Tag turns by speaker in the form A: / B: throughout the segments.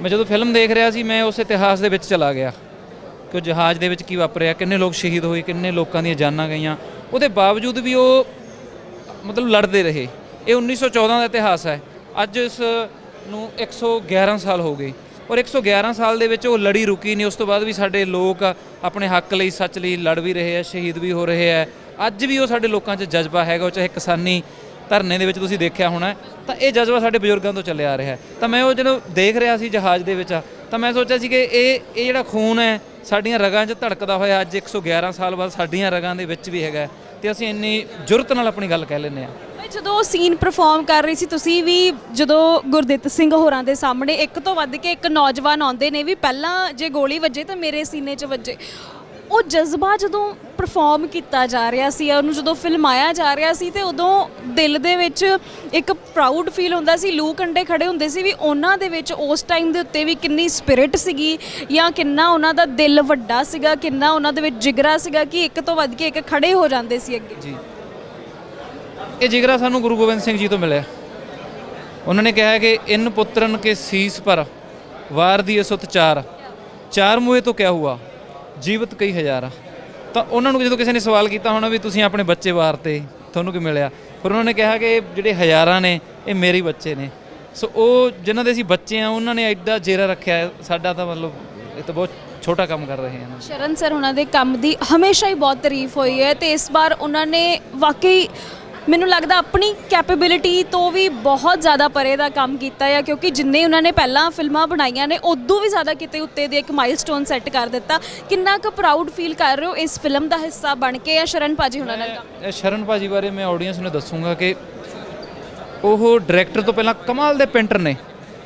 A: ਮੈਂ ਜਦੋਂ ਫਿਲਮ ਦੇਖ ਰਿਹਾ ਸੀ, ਮੈਂ ਉਸ ਇਤਿਹਾਸ ਦੇ ਵਿੱਚ ਚਲਾ ਗਿਆ ਕਿ ਉਹ ਜਹਾਜ਼ ਦੇ ਵਿੱਚ ਕੀ ਵਾਪਰਿਆ, ਕਿੰਨੇ ਲੋਕ ਸ਼ਹੀਦ ਹੋਏ, ਕਿੰਨੇ ਲੋਕਾਂ ਦੀਆਂ ਜਾਨਾਂ ਗਈਆਂ। ਉਹਦੇ ਬਾਵਜੂਦ ਵੀ ਉਹ ਮਤਲਬ ਲੜਦੇ ਰਹੇ। ਇਹ 1914 ਦਾ ਇਤਿਹਾਸ ਹੈ। ਅੱਜ ਇਸ ਨੂੰ 111 ਸਾਲ ਹੋ ਗਏ। ਔਰ 111 ਸਾਲ ਦੇ ਵਿੱਚ ਉਹ ਲੜੀ ਰੁਕੀ ਨਹੀਂ। ਉਸ ਤੋਂ ਬਾਅਦ ਵੀ ਸਾਡੇ ਲੋਕ ਆਪਣੇ ਹੱਕ ਲਈ, ਸੱਚ ਲਈ ਲੜ ਵੀ ਰਹੇ ਆ ਸ਼ਹੀਦ ਵੀ ਹੋ ਰਹੇ ਆ ਅੱਜ ਵੀ ਉਹ ਸਾਡੇ ਲੋਕਾਂ 'ਚ ਜਜ਼ਬਾ ਹੈਗਾ। ਉਹ ਚਾਹੇ ਕਿਸਾਨੀ ਧਰਨੇ ਦੇ ਵਿੱਚ ਤੁਸੀਂ ਦੇਖਿਆ ਹੋਣਾ ਤਾਂ ਇਹ ਜਜ਼ਬਾ ਸਾਡੇ ਬਜ਼ੁਰਗਾਂ ਤੋਂ ਚੱਲਿਆ ਆ ਰਿਹਾ ਤਾਂ ਮੈਂ ਉਹ ਜਦੋਂ ਦੇਖ ਰਿਹਾ ਸੀ ਜਹਾਜ਼ ਦੇ ਵਿੱਚ, ਤਾਂ ਮੈਂ ਸੋਚਿਆ ਸੀ ਕਿ ਇਹ ਇਹ ਜਿਹੜਾ ਖੂਨ ਹੈ, ਸਾਡੀਆਂ ਰਗਾਂ 'ਚ ਧੜਕਦਾ ਹੋਇਆ ਅੱਜ 111 ਸਾਲ ਬਾਅਦ ਸਾਡੀਆਂ ਰਗਾਂ ਦੇ ਵਿੱਚ ਵੀ ਹੈਗਾ ਹੈ। ਤੇ ਅਸੀਂ ਇੰਨੀ ਜੁਰਤ ਨਾਲ ਆਪਣੀ ਗੱਲ ਕਹਿ ਲੈਂਦੇ ਹਾਂ।
B: ਮੈਂ ਜਦੋਂ ਸੀਨ ਪਰਫਾਰਮ ਕਰ ਰਹੀ ਸੀ, ਤੁਸੀਂ ਵੀ ਜਦੋਂ ਗੁਰਦਿੱਤ ਸਿੰਘ ਹੋਰਾਂ ਦੇ ਸਾਹਮਣੇ ਇੱਕ ਤੋਂ ਵੱਧ ਕੇ ਇੱਕ ਨੌਜਵਾਨ ਆਉਂਦੇ ਨੇ, ਵੀ ਪਹਿਲਾਂ ਜੇ ਗੋਲੀ ਵੱਜੇ ਤਾਂ ਮੇਰੇ ਸੀਨੇ 'ਚ ਵੱਜੇ। ਉਹ ਜਜ਼ਬਾ ਜਦੋਂ ਪਰਫਾਰਮ ਕੀਤਾ ਜਾ ਰਿਹਾ ਸੀ, ਉਹਨੂੰ ਜਦੋਂ ਫਿਲਮਾਇਆ ਜਾ ਰਿਹਾ ਸੀ ਤੇ ਉਦੋਂ ਦਿਲ ਦੇ ਵਿੱਚ ਇੱਕ ਪ੍ਰਾਊਡ ਫੀਲ ਹੁੰਦਾ ਸੀ, ਲੂ ਕੰਡੇ ਖੜੇ ਹੁੰਦੇ ਸੀ ਵੀ ਉਹਨਾਂ ਦੇ ਵਿੱਚ ਉਸ ਟਾਈਮ ਦੇ ਉੱਤੇ ਵੀ ਕਿੰਨੀ ਸਪਿਰਿਟ ਸੀਗੀ ਜਾਂ ਕਿੰਨਾ ਉਹਨਾਂ ਦਾ ਦਿਲ ਵੱਡਾ ਸੀਗਾ, ਕਿੰਨਾ ਉਹਨਾਂ ਦੇ ਵਿੱਚ ਜਿਗਰਾ ਸੀਗਾ ਕਿ ਇੱਕ ਤੋਂ ਵੱਧ ਕੇ ਇੱਕ ਖੜੇ ਹੋ ਜਾਂਦੇ ਸੀ ਅੱਗੇ।
A: ਜੀ। ਇਹ ਜਿਗਰਾ ਸਾਨੂੰ ਗੁਰੂ ਗੋਬਿੰਦ ਸਿੰਘ ਜੀ ਤੋਂ ਮਿਲਿਆ। ਉਹਨਾਂ ਨੇ ਕਿਹਾ ਕਿ ਇਨ ਪੁੱਤਰਨ ਕੇ ਸੀਸ ਪਰ ਵਾਰ ਦੀ ਸੁਤ ਚਾਰ। ਚਾਰ ਮੂਹੇ ਤੋਂ ਕਿਆ ਹੁਆ? ਜੀਵਤ ਕਈ ਹਜ਼ਾਰਾ। ਤਾਂ ਉਹਨਾਂ ਨੂੰ ਜਦੋਂ ਕਿਸੇ ਨੇ ਸਵਾਲ ਕੀਤਾ ਹੋਣਾ ਵੀ ਤੁਸੀਂ ਆਪਣੇ ਬੱਚੇ ਵਾਰਤੇ ਤੁਹਾਨੂੰ ਕੀ ਮਿਲਿਆ, ਫਿਰ ਉਹਨਾਂ ਨੇ ਕਿਹਾ ਕਿ ਜਿਹੜੇ ਹਜ਼ਾਰਾਂ ਨੇ, ਇਹ ਮੇਰੇ ਬੱਚੇ ਨੇ। ਸੋ ਉਹ ਜਿਨ੍ਹਾਂ ਦੇ ਅਸੀਂ ਬੱਚੇ ਆ ਉਹਨਾਂ ਨੇ ਐਡਾ ਜੇਰਾ ਰੱਖਿਆ ਸਾਡਾ ਤਾਂ ਮਤਲਬ ਇਹ ਤਾਂ ਬਹੁਤ ਛੋਟਾ ਕੰਮ ਕਰ ਰਹੇ ਹਨ।
B: ਸ਼ਰਨ ਸਰ, ਉਹਨਾਂ ਦੇ ਕੰਮ ਦੀ ਹਮੇਸ਼ਾ ਹੀ ਬਹੁਤ ਤਾਰੀਫ ਹੋਈ ਹੈ ਤੇ ਇਸ ਵਾਰ ਉਹਨਾਂ ਨੇ ਵਾਕਈ ਮੈਨੂੰ ਲੱਗਦਾ ਆਪਣੀ ਕੈਪੇਬਿਲਿਟੀ ਤੋਂ ਵੀ ਬਹੁਤ ਜ਼ਿਆਦਾ ਪਰੇ ਦਾ ਕੰਮ ਕੀਤਾ ਹੈ ਕਿਉਂਕਿ ਜਿੰਨੇ ਉਹਨਾਂ ਨੇ ਪਹਿਲਾਂ ਫਿਲਮਾਂ ਬਣਾਈਆਂ ਨੇ, ਉਦੋਂ ਵੀ ਜ਼ਿਆਦਾ ਕਿਤੇ ਉੱਤੇ ਦੇ ਇੱਕ ਮਾਈਲਸਟੋਨ ਸੈੱਟ ਕਰ ਦਿੱਤਾ। ਕਿੰਨਾ ਕੁ ਪ੍ਰਾਊਡ ਫੀਲ ਕਰ ਰਹੇ ਹੋ ਇਸ ਫਿਲਮ ਦਾ ਹਿੱਸਾ ਬਣ ਕੇ ਜਾਂ ਸ਼ਰਨ ਭਾਜੀ ਉਹਨਾਂ ਨਾਲ ਕੰਮ?
A: ਇਹ ਸ਼ਰਨ ਭਾਜੀ ਬਾਰੇ ਮੈਂ ਆਡੀਅנס ਨੂੰ ਦੱਸੂਗਾ ਕਿ ਉਹ ਡਾਇਰੈਕਟਰ ਤੋਂ ਪਹਿਲਾਂ ਕਮਾਲ ਦੇ ਪੇਂਟਰ ਨੇ।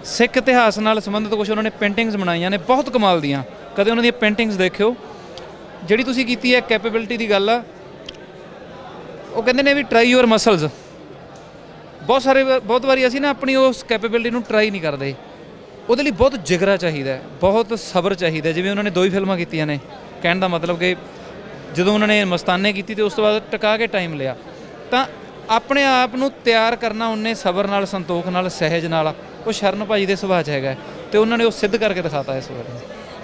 A: ਸਿੱਖ ਇਤਿਹਾਸ ਨਾਲ ਸੰਬੰਧਿਤ ਕੁਝ ਉਹਨਾਂ ਨੇ ਪੇਂਟਿੰਗਸ ਬਣਾਈਆਂ ਨੇ, ਬਹੁਤ ਕਮਾਲ ਦੀਆਂ। ਕਦੇ ਉਹਨਾਂ ਦੀਆਂ ਪੇਂਟਿੰਗਸ ਦੇਖਿਓ। ਜਿਹੜੀ ਤੁਸੀਂ ਕੀਤੀ ਹੈ ਕੈਪੇਬਿਲਿਟੀ ਦੀ ਗੱਲ ਆ ਉਹ ਕਹਿੰਦੇ ਨੇ ਵੀ ਟਰਾਈ ਯੂਰ ਮਸਲਸ ਬਹੁਤ ਸਾਰੇ ਵਾ- ਬਹੁਤ ਵਾਰੀ ਅਸੀਂ ਨਾ ਆਪਣੀ ਉਸ ਕੈਪੇਬਿਲਿਟੀ ਨੂੰ ਟਰਾਈ ਨਹੀਂ ਕਰਦੇ। ਉਹਦੇ ਲਈ ਬਹੁਤ ਜਿਗਰਾ ਚਾਹੀਦਾ ਹੈ, ਬਹੁਤ ਸਬਰ ਚਾਹੀਦਾ ਹੈ। ਜਿਵੇਂ ਉਹਨਾਂ ਨੇ ਦੋ ਹੀ ਫਿਲਮਾਂ ਕੀਤੀਆਂ ਨੇ, ਕਹਿਣ ਦਾ ਮਤਲਬ ਕਿ ਜਦੋਂ ਉਹਨਾਂ ਨੇ ਮਸਤਾਨੇ ਕੀਤੀ ਤੇ ਉਸ ਤੋਂ ਬਾਅਦ ਟਿਕਾ ਕੇ ਟਾਈਮ ਲਿਆ। ਤਾਂ ਆਪਣੇ ਆਪ ਨੂੰ ਤਿਆਰ ਕਰਨਾ, ਉਹਨੇ ਸਬਰ ਨਾਲ, ਸੰਤੋਖ ਨਾਲ, ਸਹਿਜ ਨਾਲ, ਉਹ ਸ਼ਰਨ ਭਾਜੀ ਦੇ ਸੁਭਾਅ 'ਚ ਹੈਗਾ ਹੈ। ਤੇ ਉਹਨਾਂ ਨੇ ਉਹ ਸਿੱਧ ਕਰਕੇ ਦਿਖਾਤਾ ਇਸ ਵਾਰ।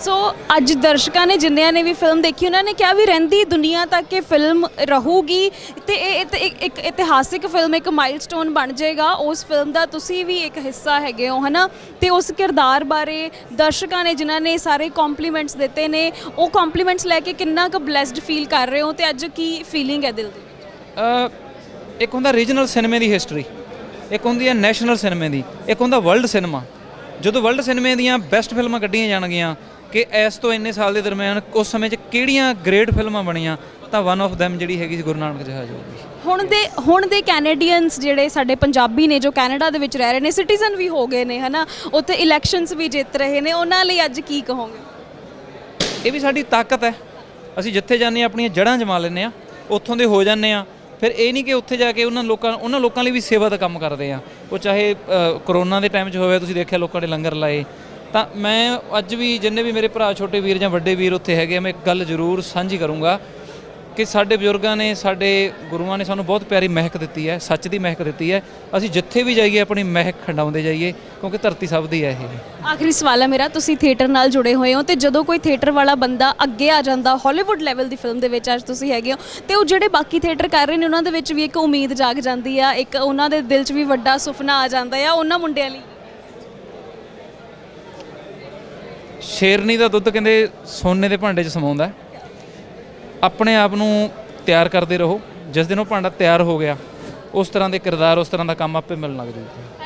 B: ਸੋ ਅੱਜ ਦਰਸ਼ਕਾਂ ਨੇ ਜਿੰਨਿਆਂ ਨੇ ਵੀ ਫਿਲਮ ਦੇਖੀ ਉਹਨਾਂ ਨੇ ਕਿਹਾ ਵੀ ਰਹਿੰਦੀ ਦੁਨੀਆ ਤੱਕ ਇਹ ਫਿਲਮ ਰਹੂਗੀ ਤੇ ਇਹ ਇਤ- ਇੱਕ ਇੱਕ ਇਤਿਹਾਸਿਕ ਫਿਲਮ ਇੱਕ ਮਾਈਲਸਟੋਨ ਬਣ ਜਾਏਗਾ। ਉਸ ਫਿਲਮ ਦਾ ਤੁਸੀਂ ਵੀ ਇੱਕ ਹਿੱਸਾ ਹੈਗੇ ਹੋ ਹਨਾ? ਤੇ ਉਸ ਕਿਰਦਾਰ ਬਾਰੇ ਦਰਸ਼ਕਾਂ ਨੇ ਜਿਨ੍ਹਾਂ ਨੇ ਸਾਰੇ ਕੰਪਲੀਮੈਂਟਸ ਦਿੱਤੇ ਨੇ ਉਹ ਕੰਪਲੀਮੈਂਟਸ ਲੈ ਕੇ ਕਿੰਨਾ ਕੁ ਬlesed ਫੀਲ ਕਰ ਰਹੇ ਹੋ ਤੇ ਅੱਜ ਕੀ ਫੀਲਿੰਗ ਹੈ ਦਿਲ ਦੀ?
A: ਅ, ਇੱਕ ਹੁੰਦਾ ਰੀਜਨਲ ਸਿਨੇਮੇ ਦੀ ਹਿਸਟਰੀ ਇੱਕ ਹੁੰਦੀ ਹੈ ਨੈਸ਼ਨਲ ਸਿਨੇਮੇ ਦੀ ਇੱਕ ਹੁੰਦਾ ਵਰਲਡ ਸਿਨੇਮਾ ਜਦੋਂ ਵਰਲਡ ਸਿਨੇਮੇ ਦੀਆਂ ਬੈਸਟ ਫਿਲਮਾਂ ਕੱਢੀਆਂ ਜਾਣਗੀਆਂ ਕਿ ਇਸ ਤੋਂ ਇੰਨੇ ਸਾਲ ਦੇ ਦਰਮਿਆਨ ਉਸ ਸਮੇਂ 'ਚ ਕਿਹੜੀਆਂ ਗ੍ਰੇਟ ਫਿਲਮਾਂ ਬਣੀਆਂ ਤਾਂ ਵਨ ਆਫ them ਜਿਹੜੀ ਹੈਗੀ ਸੀ ਗੁਰੂ ਨਾਨਕ ਜਹਾਜ਼ ਹੋਊਗੀ
B: ਹੁਣ ਦੇ। ਹੁਣ ਦੇ ਕੈਨੇਡੀਅਨਸ ਜਿਹੜੇ ਸਾਡੇ ਪੰਜਾਬੀ ਨੇ ਜੋ ਕੈਨੇਡਾ ਦੇ ਵਿੱਚ ਰਹਿ ਰਹੇ ਨੇ ਸਿਟੀਜ਼ਨ ਵੀ ਹੋ ਗਏ ਨੇ ਹਨਾ? ਉੱਥੇ ਇਲੈਕਸ਼ਨਸ ਵੀ ਜਿੱਤ ਰਹੇ ਨੇ ਉਹਨਾਂ ਲਈ ਅੱਜ ਕੀ ਕਹੋਗੇ?
A: ਇਹ ਵੀ ਸਾਡੀ ਤਾਕਤ ਹੈ। ਅਸੀਂ ਜਿੱਥੇ ਜਾਂਦੇ ਹਾਂ ਆਪਣੀਆਂ ਜੜ੍ਹਾਂ ਜਮਾ ਲੈਂਦੇ ਆ ਉੱਥੋਂ ਦੇ ਹੋ ਜਾਂਦੇ ਆ ਫਿਰ ਇਹ ਨਹੀਂ ਕਿ ਉੱਥੇ ਜਾ ਕੇ ਉਹਨਾਂ ਲੋਕਾਂ ਉਹਨਾਂ ਲੋਕਾਂ ਲਈ ਵੀ ਸੇਵਾ ਦਾ ਕੰਮ ਕਰਦੇ ਆ ਉਹ ਚਾਹੇ ਕਰੋਨਾ ਦੇ ਟਾਈਮ 'ਚ ਹੋਵੇ ਤੁਸੀਂ ਦੇਖਿਆ ਲੋਕਾਂ ਨੇ ਲੰਗਰ ਲਾਏ ਤਾਂ ਮੈਂ ਅੱਜ ਵੀ ਜਿੰਨੇ ਵੀ ਮੇਰੇ ਭਰਾ ਛੋਟੇ ਵੀਰ ਜਾਂ ਵੱਡੇ ਵੀਰ ਉੱਥੇ ਹੈਗੇ ਆ, ਮੈਂ ਇੱਕ ਗੱਲ ਜ਼ਰੂਰ ਸਾਂਝੀ ਕਰੂੰਗਾ ਕਿ ਸਾਡੇ ਬਜ਼ੁਰਗਾਂ ਨੇ, ਸਾਡੇ ਗੁਰੂਆਂ ਨੇ ਸਾਨੂੰ ਬਹੁਤ ਪਿਆਰੀ ਮਹਿਕ ਦਿੱਤੀ ਹੈ, ਸੱਚ ਦੀ ਮਹਿਕ ਦਿੱਤੀ ਹੈ। ਅਸੀਂ ਜਿੱਥੇ ਵੀ ਜਾਈਏ, ਆਪਣੀ ਮਹਿਕ ਖੰਡਾਉਂਦੇ ਜਾਈਏ, ਕਿਉਂਕਿ ਧਰਤੀ ਸਭ ਦੀ ਹੈ ਇਹ।
B: ਆਖਰੀ ਸਵਾਲ ਹੈ ਮੇਰਾ, ਤੁਸੀਂ ਥੀਏਟਰ ਨਾਲ ਜੁੜੇ ਹੋਏ ਹੋ ਤੇ ਜਦੋਂ ਕੋਈ ਥੀਏਟਰ ਵਾਲਾ ਬੰਦਾ ਅੱਗੇ ਆ ਜਾਂਦਾ ਹਾਲੀਵੁੱਡ ਲੈਵਲ ਦੀ ਫਿਲਮ ਦੇ ਵਿੱਚ ਅੱਜ ਤੁਸੀਂ ਹੈਗੇ ਹੋ, ਤੇ ਉਹ ਜਿਹੜੇ ਬਾਕੀ ਥੀਏਟਰ ਕਰ ਰਹੇ ਨੇ, ਉਹਨਾਂ ਦੇ ਵਿੱਚ ਵੀ ਇੱਕ ਉਮੀਦ ਜਾਗ ਜਾਂਦੀ ਆ, ਇੱਕ ਉਹਨਾਂ ਦੇ ਦਿਲ 'ਚ ਵੀ ਵੱਡਾ ਸੁਪਨਾ ਆ ਜਾਂਦਾ ਆ, ਉਹਨਾਂ ਮੁੰਡਿਆਂ ਲਈ?
A: ਸ਼ੇਰਨੀ ਦਾ ਦੁੱਧ ਕਹਿੰਦੇ ਸੋਨੇ ਦੇ ਭਾਂਡੇ 'ਚ ਸਮਾਉਂਦਾ ਆਪਣੇ ਆਪ ਨੂੰ ਤਿਆਰ ਕਰਦੇ ਰਹੋ। ਜਿਸ ਦਿਨ ਉਹ ਭਾਂਡਾ ਤਿਆਰ ਹੋ ਗਿਆ, ਉਸ ਤਰ੍ਹਾਂ ਦੇ ਕਿਰਦਾਰ, ਉਸ ਤਰ੍ਹਾਂ ਦਾ ਕੰਮ ਆਪੇ ਮਿਲਣ ਲੱਗ ਜਾਊਗਾ।